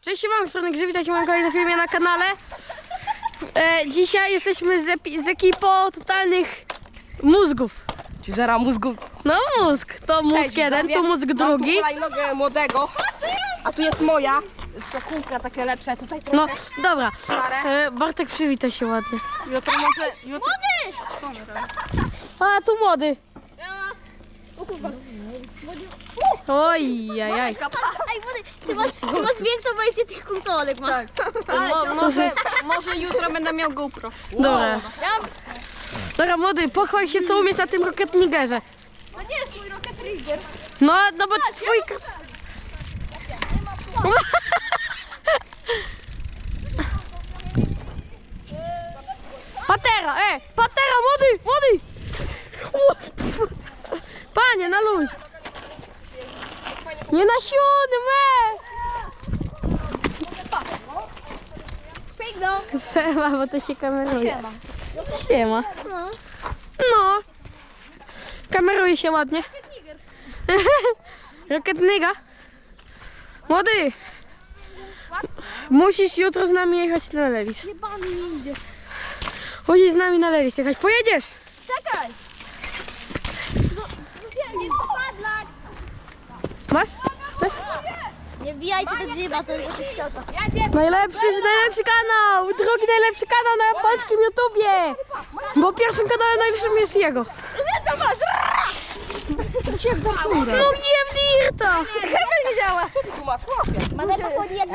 Cześć, wam strony Grzyw, witajcie w moim kolejnym filmie na kanale. E, dzisiaj jesteśmy z, epi- z ekipą totalnych mózgów. Ci mózgu. No mózg, to mózg Cześć, jeden, widzowie. tu mózg Mam drugi. hulajnogę młodego, a tu jest moja. Sokółka takie lepsze, tutaj trochę No, dobra. stare. E, Bartek przywita się ładnie. Jutro może... Jutro... A, tu młody. Oj, jaj, jaj. Ej, wody, ty masz, ty masz większą wersję tych konsolek, masz. Mo, może, może jutro będę miał GoPro. Dobra. Dobra, młody, pochwal się, co umiesz na tym Rocket Nigerze. To nie jest mój Rocket Trigger. No, no bo twój... Patera, e! Patera, młody, młody! Panie, na luz! Nie na siódme! Sema, bo to się kameruje. Siema. No. No. Kameruje się ładnie. Rocket Nigga. Młody. Musisz jutro z nami jechać na Lelis. Jebany idzie. Musisz z nami na Lelis jechać. Pojedziesz? Czekaj. No, no nie popadlać. Masz? Masz? Nie wbijajcie do grzyba, to jest ściota. Najlepszy, najlepszy kanał. Drugi najlepszy kanał na polskim YouTubie. Bo pierwszym kanałem najlepszym jest jego. Lubię Dirta. nie działa. Tu masz chłopie. Mamy pochodzi jak.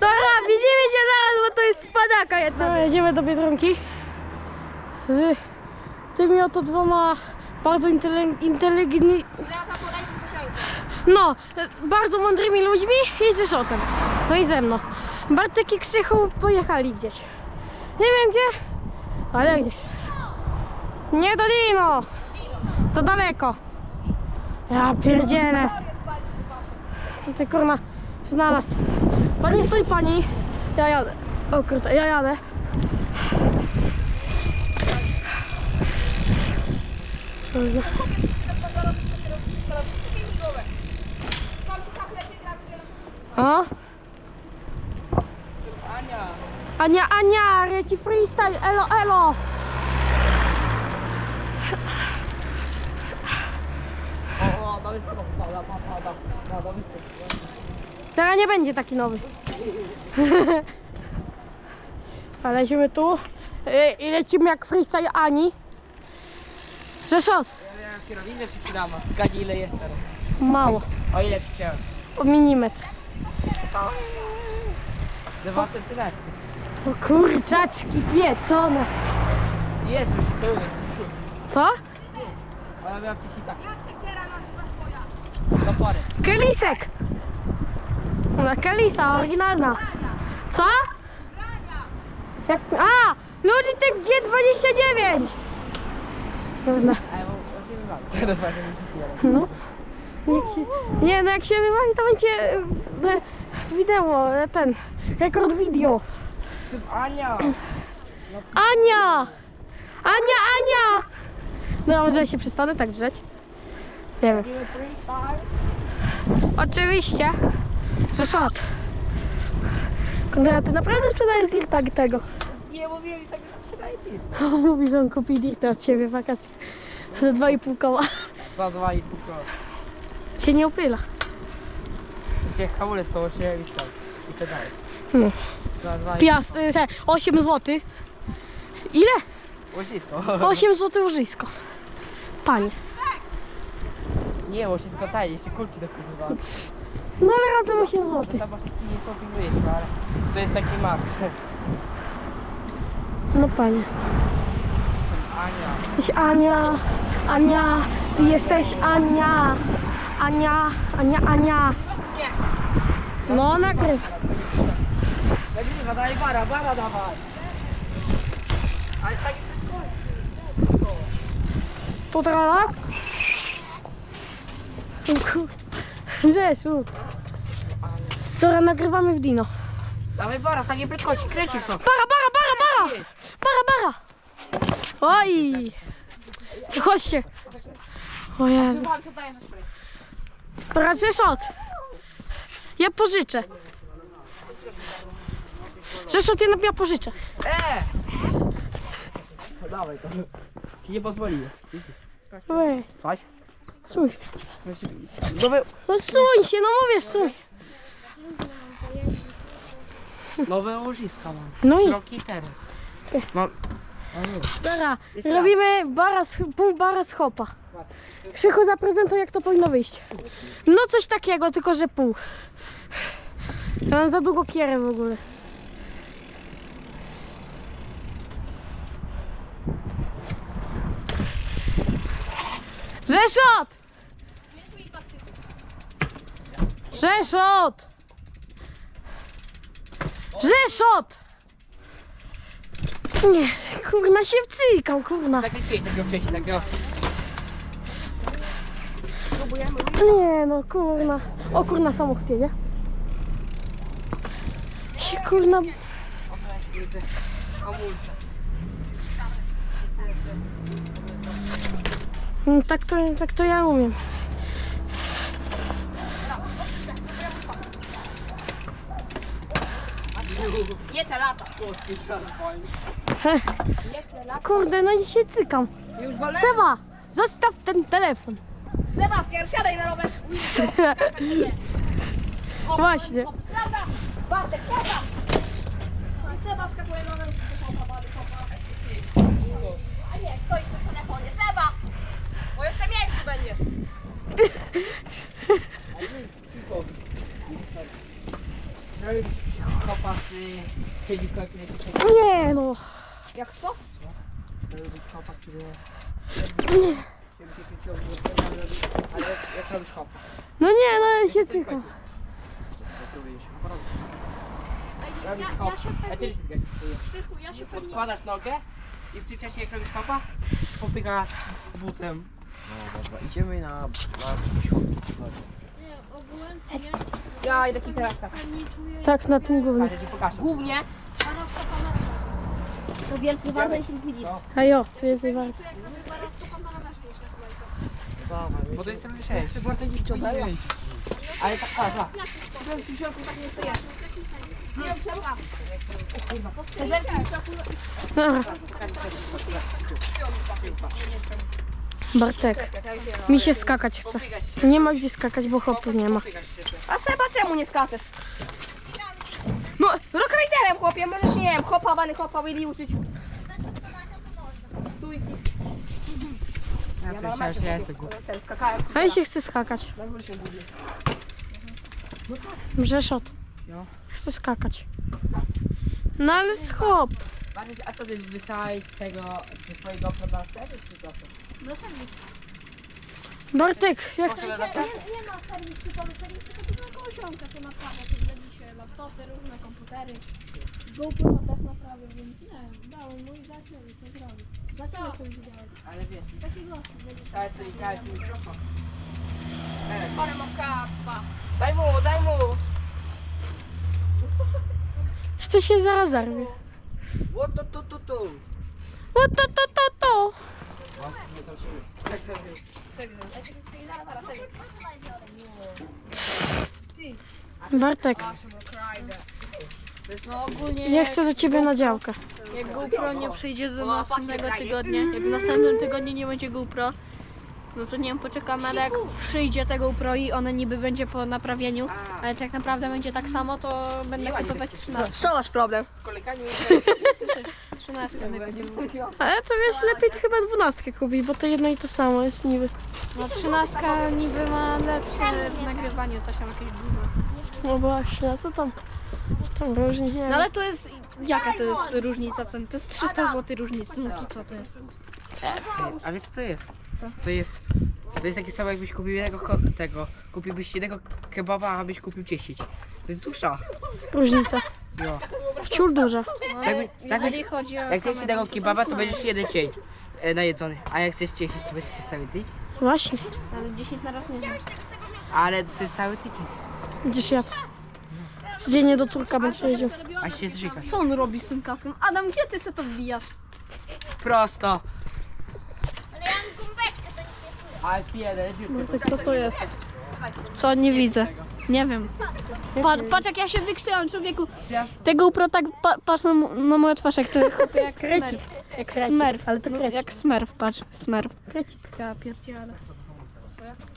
Dobra, widzimy się zaraz, bo to jest spadaka jedna. Jedziemy do Biedronki. Z tymi oto dwoma bardzo inteligentnymi, no, bardzo mądrymi ludźmi i ze szotem. No i ze mną. Bartek i Krzychu pojechali gdzieś. Nie wiem gdzie, ale gdzieś. Nie do Dino. Za daleko. Ja pierdzielę. Ty kurna, znalazł. Pani stoi pani. Ja jadę. O kurde, ja jadę. Kurde. O? Ania. Ania, Ania, leci freestyle, elo, elo. Teraz nie będzie taki nowy. A lecimy tu y, i lecimy jak freestyle Ani. Rzeszot, Ja miałem kierownicę przycinama. Zgadnij ile jest teraz. mało, O ile przyciąłem? o milimetr. Dwa centymetry. O kurczaczki pieczone. Już to umiem. Co? Ona miała wcześniej tak. Jak się kiera nazywa twoja? Do pory. Kelisek. Na Kelisa, oryginalna. Co? Jak... A! Logitech G29. Dobra. A ja mam 8 lat. Zaraz właśnie mi się kiera. No. Jak się, nie, no jak się wywali, to będzie e, wideo, e, ten, rekord video. Ania! Ania! Ania, Ania! No, może ja się przestanę tak drzeć? Nie wiem. Oczywiście, że shot. Konrad, ty naprawdę sprzedajesz dirta tego? Nie, mówiłem sobie, że sprzedaję piw. Mówi, że on kupi dirta od ciebie w wakacje. Za 2,5 koła. Za dwa i pół koła. Się nie upyla. Gdzie hamulec siebie i tak. I tak dalej. No. Za dwa i Piast, y, te, 8 zł. Ile? Łosisko. 8 zł łożysko. Panie. Nie, łosisko taniej, jeszcze kulki do. No ale razem 8 zł. Tam masz nie shoppingujesz, ale to jest taki max. No panie. Ania. Jesteś Ania. Ania. Ty jesteś Ania. Ania. Ania, Ania. No nagryw. Nagrywa, daj bara, bara dawaj. Ale tak Tu teraz tak? Rzeszut. Dobra, nagrywamy w Dino. Dawaj bara, z takiej prędkości, kręcisz to. Para, para, para, para! Para, para! Oj! Chodźcie. O Jezu. Shot. Ja pożyczę. Rzeszot jednak ja pożyczę. E! No dawaj to. Ci nie pozwoliłem. Ej, Chodź. suń się. Nowe, No suń się, no mówię suń. nowe łożyska mam. No i Troki teraz. Mam... Dobra, robimy bara z, pół bara z hopa. Krzychu zaprezentuj jak to powinno wyjść. No coś takiego, tylko że pół. Ja mam za długo kierę w ogóle. Rzeszot! Rzeszot! Rzeszot! Nie, kurna się wcykał, kurna. Zakreśliłeś takiego wcześniej, takiego... Nie no, kurna. O kurna, samochód jedzie. Się kurna... No, tak, to, tak to ja umiem. Nie te lata. He. Kurde, no i się cykam. Już wolę? Seba, zostaw ten telefon. Sebastian, siadaj na rower. Właśnie. Prawda? Bartek, prawda? Seba wskakuje na rower. A nie, stoisz na telefonie. Seba! Bo jeszcze mniejszy będziesz. Y, Siedzi w końcu nie pisze. Nie no. Jak co? Który... Ale jak robisz kopa? No nie, no ja się cykam. Ja, ja się A ty pewnie... Krzychu, ja się pewnie... Podkładasz nogę i w tym czasie jak robisz kopa, popykasz butem. No dobra, idziemy na, na Nie, ogółem, nie? Ja idę kilka raz tak. Pewnie czuję... Tak, na tym głównie. Patrz, ja ci pokażę. Głównie. To wielki ważne jeśli widzisz. A jo, więcej warto. Czuję, jak robię baraska panarka niż na kolejce. Bo to jest tylko 6. Chcę bardzo gdzieś ciągnąć. Ale tak, patrz. Te żelki Dobra. Bartek, mi się skakać chce. Się. Nie ma gdzie skakać, bo hopów nie ma. Się. A Seba czemu nie skaczesz? No, rockriderem chłopie, możesz nie wiem, hopa, wany hopa, willi uczyć. Stójki. Ja myślałem, że ja jestem głupi. Ten skakałem. A się chce skakać. Rzeszot. Jo. Chcę skakać. No ale schop. A co ty wysłałeś tego twojego producera czy co? Do serwisu. Bartek, jak chcesz... Nie, nie ma serwisu, tylko serwisu to tylko naprawia, to będzie się laptopy, różne komputery. GoPro też naprawia, więc nie, dałem mój zaczął, co zrobić. Zaczął to już dałem. Ale wiesz, Taki gość będzie. ale ty grałeś mikrofon. Ale mam kaspa. Daj mu, daj mu! Chce się zaraz zarwie. O, tu, tu, tu, tu. O to, to, to, to. Bartek, ogólnie ja chcę do ciebie na działkę. jak GoPro nie przyjdzie do następnego tygodnia, jak w następnym tygodniu nie będzie GoPro, no to nie wiem, poczekamy, ale jak przyjdzie te GoPro i one niby będzie po naprawieniu, ale tak naprawdę będzie tak samo, to będę kupować 13. Co masz problem? Z kolegami 13 będę kupować. Ale to wiesz, lepiej to chyba dwunastkę kupić, bo to jedno i to samo jest niby. No 13 niby ma lepsze w nagrywaniu, coś tam jakieś gówno. No właśnie, a co tam? Tam różnie, nie No ale to jest, jaka to jest różnica cen? To jest 300 zł różnicy, no to co to jest? A wiesz co to jest? To jest... To jest takie samo jakbyś kupił jednego ko- tego. Kupiłbyś jednego kebaba, a byś kupił 10. To jest dusza. Różnica. Jo. Wciul duża. No, Tak, ale by- tak jeżeli chodzi o Jak chcesz kamerę, jednego to kebaba, to będziesz jeden dzień e, najedzony. A jak chcesz 10, to będziesz cały tydzień. Właśnie. Ale 10 na raz nie. Ale to jest cały tydzień. Gdzieś jadł. Codziennie do Turka będziesz jeździł. A się zżygasz. Co on robi z tym kaskiem? Adam, gdzie ty se to wbijasz? Prosto. Ale ja mam gumbeczkę, to nic nie czuję. Ale jeden, Bartek, co to jest? Co nie widzę? Nie wiem. Patrz, patrz jak ja się wykrzyłam, człowieku. Tego upro tak, pa, patrz na, mo- na moją twarz, jak to chłopie jak smerf. Jak smerf. ale to No, krecik. jak smerf, patrz, smerf. Krecik. Ja pierdzielę.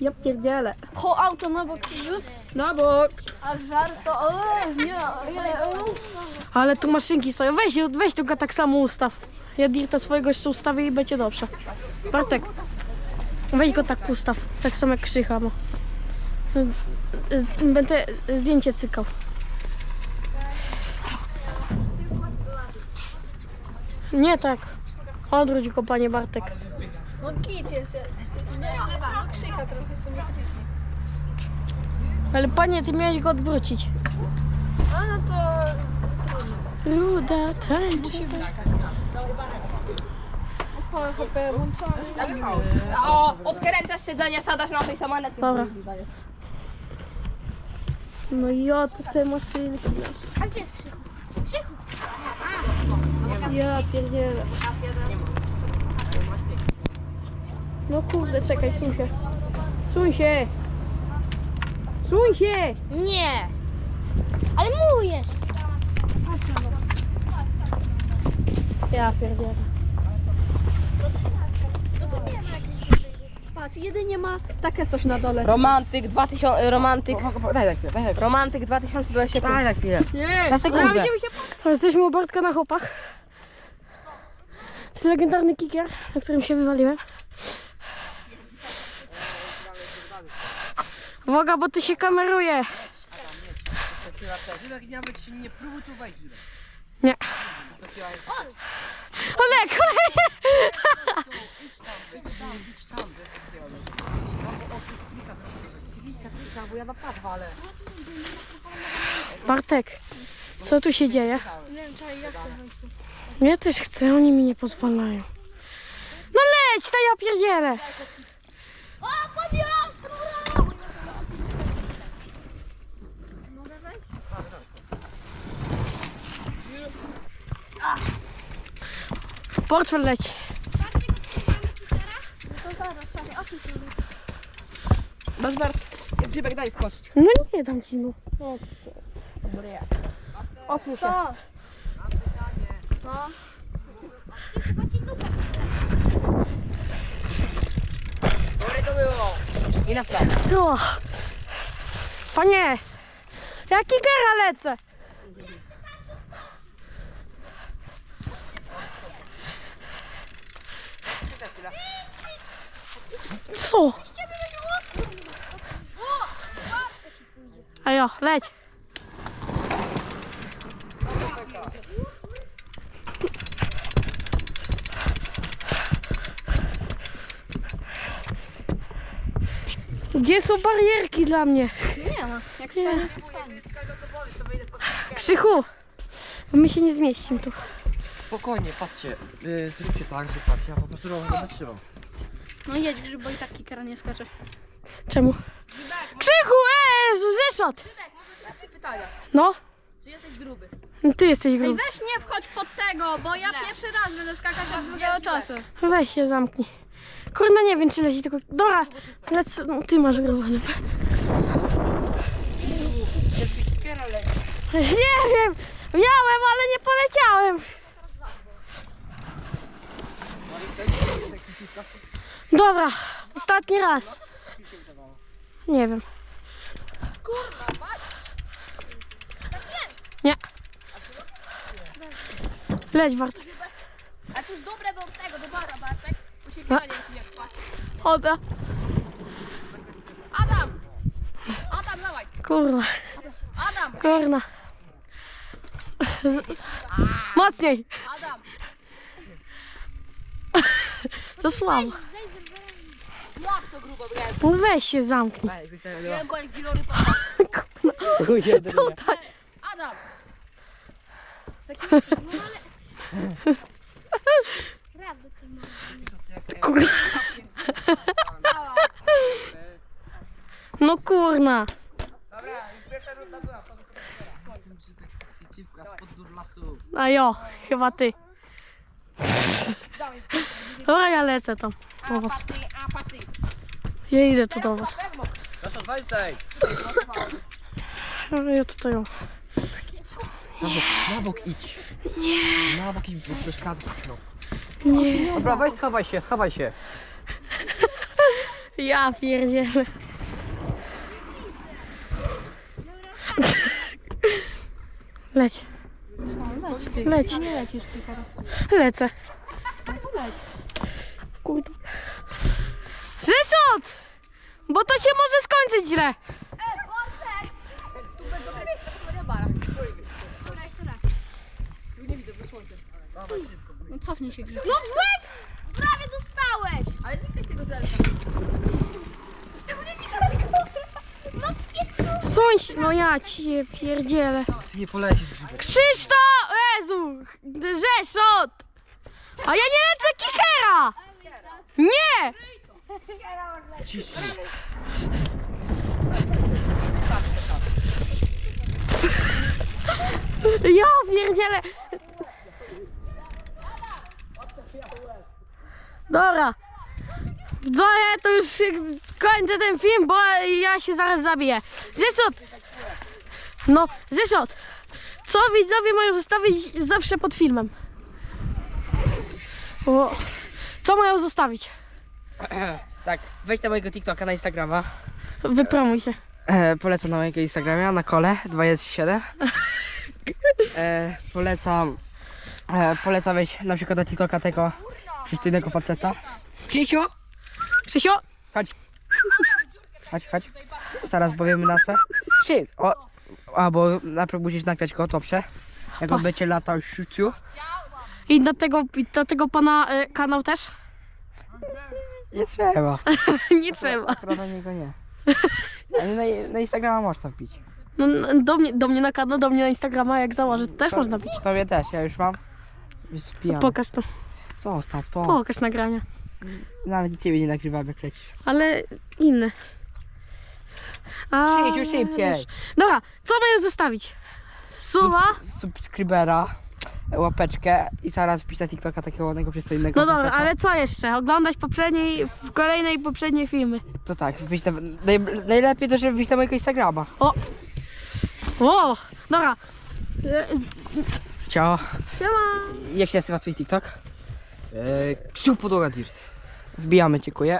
Ja pierdzielę. Ho, auto na bok. Na bok. A żar to, o, nie, nie, o. Ale tu maszynki stoją. Weź, weź tylko tak samo ustaw. Ja Dirta swojego jeszcze ustawię i będzie dobrze. Bartek, weź go tak ustaw. Tak samo jak Krzycha ma. Z- Będę zdjęcie cykał. Nie tak. Odwróć go, panie Bartek. No kit jest. Nie, ale no, krzyka trochę symetrycznie. Ale panie, ty miałeś go odwrócić. A no to... Ruda tańczy. O, chłopie, włączony. O, odkręcasz siedzenie, sadasz na tej samej Dobra. No i oto te maszynki. A gdzie jest krzyku? Krzyku. Ja pierdzielę. No kurde, czekaj, suń się. Suń się! Suń się! Nie. Ale jest. Ja pierdzielę. Patrz, jedynie ma takie coś na dole. Romantyk 2000, romantyk, Daj na chwilę, daj na chwilę. romantyk 2025. Daj na chwilę. Nie! Na sekundę. Jesteśmy u Bartka na chopach. To jest legendarny kicker, na którym się wywaliłem. Uwaga, bo ty się kameruje. Nawet się nie próbuj tu wejść, Żyłek. Nie. Olek, olek! Idź tam, idź tam, idź tam. Bo ja naprawdę walę. Bartek, co tu się dzieje? Ja też chcę, oni mi nie pozwalają. No leć, to ja pierdzielę. O, podjazd! Portfel leci. Masz Bart, grzybek daj wskoczyć. No nie dam ci no. Otwórz się. To. No. Dobre to było. I na prawo. No. Panie, jaki kera lecę? Co? A jo, leć. Gdzie są barierki dla mnie? Nie no, jak stanie. Krzychu, my się nie zmieścimy tu. Spokojnie, patrzcie. Yy, zróbcie tak, że patrzcie, ja po prostu robię będę trzymał. No jedź grzyb, bo i tak kikera nie skacze. Czemu? Krzychu, Jezu, zeszot! Trzy pytania. No, Czy jesteś gruby? ty jesteś Ej, gruby. weź nie wchodź pod tego, bo ja pierwszy raz będę skakać od drugiego czasu. Weź się zamknij. Kurde, nie wiem czy leci tylko... Dobra, lec... no, ty masz growanie. Nie wiem, miałem, ale nie poleciałem. Dobra, ostatni raz. Nie wiem. Nie. Leć Bartek. A to jest dobre do tego, do bara, Bartek. Bo się nie patrz. Oda. Adam! Adam, dawaj! Kurwa, Adam! kurna. Mocniej. Adam! Za słabo. Jak to grubo? No Weź się zamknij. Wiem go jak. Adam! Security. No. Kurna. No kurna. Sieciwka spod durlasu. A jo, chyba ty. Dobra, ja lecę tam. Do was. Ja idę tu do was. Proszę, weź ja tutaj o. Na bok, na bok idź. Nie. Na bok idź, bo przeszkadzasz. No. Nie. Dobra, weź schowaj się, schowaj się. Ja pierdzielę. Leć, Co, leć ty. Leć. Nie lecisz, lecę. Leć. Kurde. Rzeszot! Bo to się może skończyć źle. Tu bez dobre miejsca, to będzie bara. Dobra, jeszcze raz. Tu nie widzę, bo słońce. No cofnij się, Grzesiu. No w łeb! Prawie dostałeś! Ale nie widać tego żelka. Z tego nie widać. No nie Sąś, no ja cię pierdzielę. Ty nie polecisz. Krzysztof! Jezu! Rzeszot! A ja nie lecę kikera! Nie! Ciśnij. Ja pierdzielę! Dobra. Widzowie, to już kończę ten film, bo ja się zaraz zabiję. Zeszot! No, Zeszot! Co widzowie mają zostawić zawsze pod filmem? O. Co mają zostawić? Tak, wejdź na mojego TikToka, na Instagrama. Wypromuj się. E, polecam na mojego Instagramia, na kole 217. E, polecam, e, polecam wejść na przykład do TikToka tego przystojnego faceta. Krzysiu! Krzysio, Chodź, chodź. Zaraz powiemy nazwę. Szyb! O, albo najpierw musisz nagrać go, dobrze? Jak on będzie latał siuciu. I do tego, i do tego pana y, kanał też? Nie trzeba. nie trzeba. Akurat niego nie. Ale na, na Instagrama można wbić. No, no, do, mnie, do mnie na kanał, do mnie na Instagrama, jak założę, to też To- można bić. Tobie też, ja już mam. Już. Pokaż to, Zostaw to. pokaż nagrania. Nawet ciebie nie nagrywam jak lecisz. Ale inne. A, Krzysiu, szybciej. wiesz. Dobra, co mają zostawić? Suba? Subskrybera, łapeczkę i zaraz wpisz na TikToka takiego ładnego, przystojnego No dobra, faceta. ale co jeszcze? Oglądać poprzedniej, w kolejnej poprzednie filmy. To tak, wbić na, naj, najlepiej to, żeby wbić na mojego Instagrama. O, dobra. E, z- Ciao. Siema. Jak się nazywa twój TikTok? Eee, podłoga dirt. Wbijamy, dziękuję.